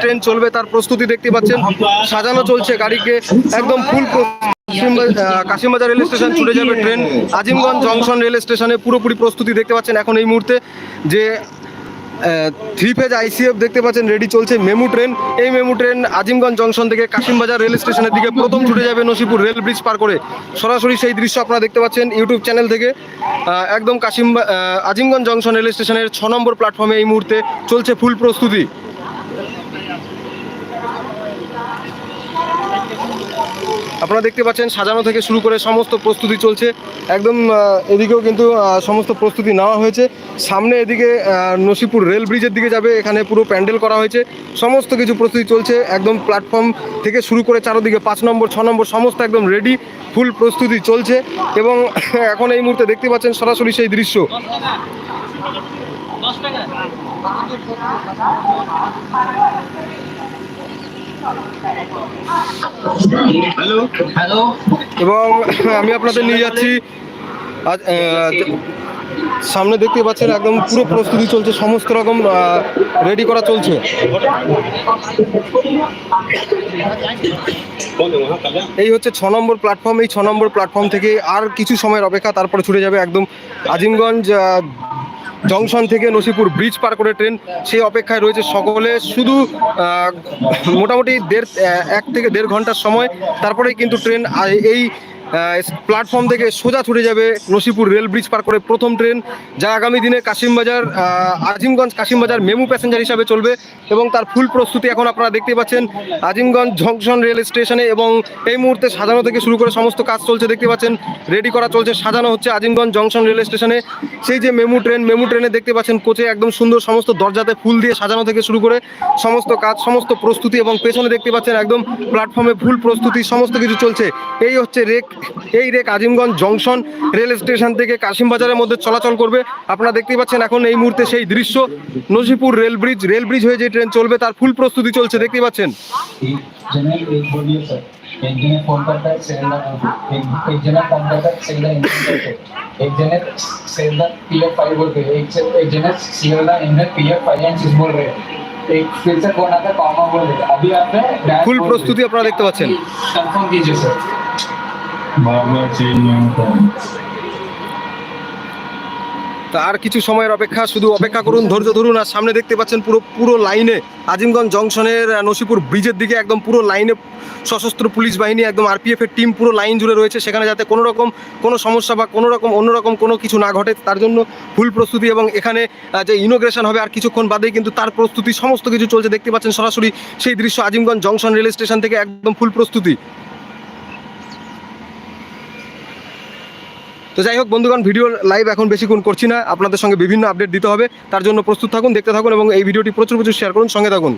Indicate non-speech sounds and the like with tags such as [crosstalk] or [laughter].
Train চলবে, তার প্রস্তুতি দেখতে পাচ্ছেন। সাজানো চলছে গাড়িকে, একদম ফুল কাশিমবাজার রেল স্টেশন ছুটে যাবে ট্রেন। আজিমগঞ্জ জংশন রেল স্টেশনে পুরোপুরি প্রস্তুতি দেখতে পাচ্ছেন এখন এই মুহূর্তে। যে থ্রি ফেজ আইসিএফ দেখতে পাচ্ছেন রেডি চলছে মেমু ট্রেন। এই মেমু ট্রেন আজিমগঞ্জ জংশন থেকে কাশিমবাজার রেল স্টেশনের দিকে প্রথম ছুটে যাবে নসিপুর রেল ব্রিজ পার করে। সরাসরি সেই দৃশ্য আপনারা দেখতে পাচ্ছেন ইউটিউব চ্যানেল থেকে। একদম কাশিম আজিমগঞ্জ জংশন রেল স্টেশনের ছ নম্বর প্ল্যাটফর্মে এই মুহূর্তে চলছে ফুল প্রস্তুতি। আপনারা দেখতে পাচ্ছেন, সাজানো থেকে শুরু করে সমস্ত প্রস্তুতি চলছে। একদম এদিকেও কিন্তু সমস্ত প্রস্তুতি নেওয়া হয়েছে। সামনে এদিকে নসিপুর রেল ব্রিজের দিকে যাবে, এখানে পুরো প্যান্ডেল করা হয়েছে। সমস্ত কিছু প্রস্তুতি চলছে, একদম প্ল্যাটফর্ম থেকে শুরু করে চারোদিকে পাঁচ নম্বর, ছ নম্বর, সমস্ত একদম রেডি ফুল প্রস্তুতি চলছে। এবং [coughs] এখন এই মুহূর্তে দেখতে পাচ্ছেন সরাসরি সেই দৃশ্য। হ্যালো হ্যালো এবং আমি আপনাদের নিয়ে যাচ্ছি। আজ সামনে দেখতে পাচ্ছেন একদম পুরো প্রস্তুতি চলছে সমস্ত রকম রেডি করা চলছে। এই হচ্ছে ছ নম্বর প্ল্যাটফর্ম এই ছ নম্বর প্ল্যাটফর্ম থেকে আর কিছু সময়ের অপেক্ষা তারপরে ছুটে যাবে একদম আজিমগঞ্জ জংশন থেকে নসিপুর ব্রিজ পার করে ট্রেন, সেই অপেক্ষায় রয়েছে সকলে। শুধু মোটামুটি দেড় এক থেকে দেড় ঘণ্টার সময়, তারপরেই কিন্তু ট্রেন এই প্ল্যাটফর্ম থেকে সোজা ছুটে যাবে নসিপুর রেল ব্রিজ পার করে প্রথম ট্রেন যা আগামী দিনে কাশিমবাজার আজিমগঞ্জ, কাশিমবাজার মেমু প্যাসেঞ্জার হিসাবে চলবে এবং তার ফুল প্রস্তুতি এখন আপনারা দেখতে পাচ্ছেন। আজিমগঞ্জ জংশন রেল স্টেশনে এবং এই মুহূর্তে সাজানো থেকে শুরু করে সমস্ত কাজ চলছে দেখতে পাচ্ছেন। রেডি করা চলছে, সাজানো হচ্ছে আজিমগঞ্জ জংশন রেল স্টেশনে সেই যে মেমু ট্রেন মেমু ট্রেনে দেখতে পাচ্ছেন কোচে একদম সুন্দর সমস্ত দরজাতে ফুল দিয়ে সাজানো থেকে শুরু করে সমস্ত কাজ, সমস্ত প্রস্তুতি এবং পেছনে দেখতে পাচ্ছেন একদম প্ল্যাটফর্মে ফুল প্রস্তুতি, সমস্ত কিছু চলছে। এই হচ্ছে রেক এই rake Azimganj junction rail station থেকে কাশিমবাজারের মধ্যে চলাচল করবে আপনারা দেখতেই পাচ্ছেন এখন এই মুহূর্তে সেই দৃশ্য Nazipur rail bridge rail bridge হয়ে যে ট্রেন চলবে তার ফুল প্রস্তুতি চলছে দেখতেই পাচ্ছেন एक जने एक बोलिए सर एक जने फोन करता है सेल्डर एक एक जना फोन करता है सेल्डर इंजन करते एक जने सेल्डर पी एफ फाइव बोलते हैं एक से- एक जने सेल्डर engine P F five and six बोल रहे हैं एक फिर से फोन आता है कॉमा बोल रहे हैं अभी आप ফুল প্রস্তুতি আপনারা দেখতে পাচ্ছেন कंफर्म कीजिए सर বারবার আর কিছু সময়ের অপেক্ষা, শুধু অপেক্ষা করুন, ধৈর্য ধরুন, আর সামনে দেখতে পাচ্ছেন পুরো পুরো লাইনে আজিমগঞ্জ জংশনের নসিপুর ব্রিজের দিকে একদম পুরো লাইনে সশস্ত্র পুলিশ বাহিনী, একদম আরপিএফ এর টিম পুরো লাইন জুড়ে রয়েছে। সেখানে যাতে কোনো রকম, কোনো সমস্যা বা কোনো রকম অন্যরকম কোনো কিছু না ঘটে, তার জন্য ফুল প্রস্তুতি এবং এখানে যে ইনোগ্রেশন হবে আর কিছুক্ষণ বাদেই কিন্তু তার প্রস্তুতি, সমস্ত কিছু চলছে। দেখতে পাচ্ছেন সরাসরি সেই দৃশ্য আজিমগঞ্জ জংশন রেল স্টেশন থেকে একদম ফুল প্রস্তুতি। তো যাই হোক, বন্ধুগণ ভিডিও লাইভ এখন বেশিক্ষণ করছি না। আপনাদের সঙ্গে বিভিন্ন আপডেট দিতে হবে। তার জন্য প্রস্তুত থাকুন, দেখতে থাকুন এবং এই ভিডিওটি প্রচুর প্রচুর শেয়ার করুন। সঙ্গে থাকুন।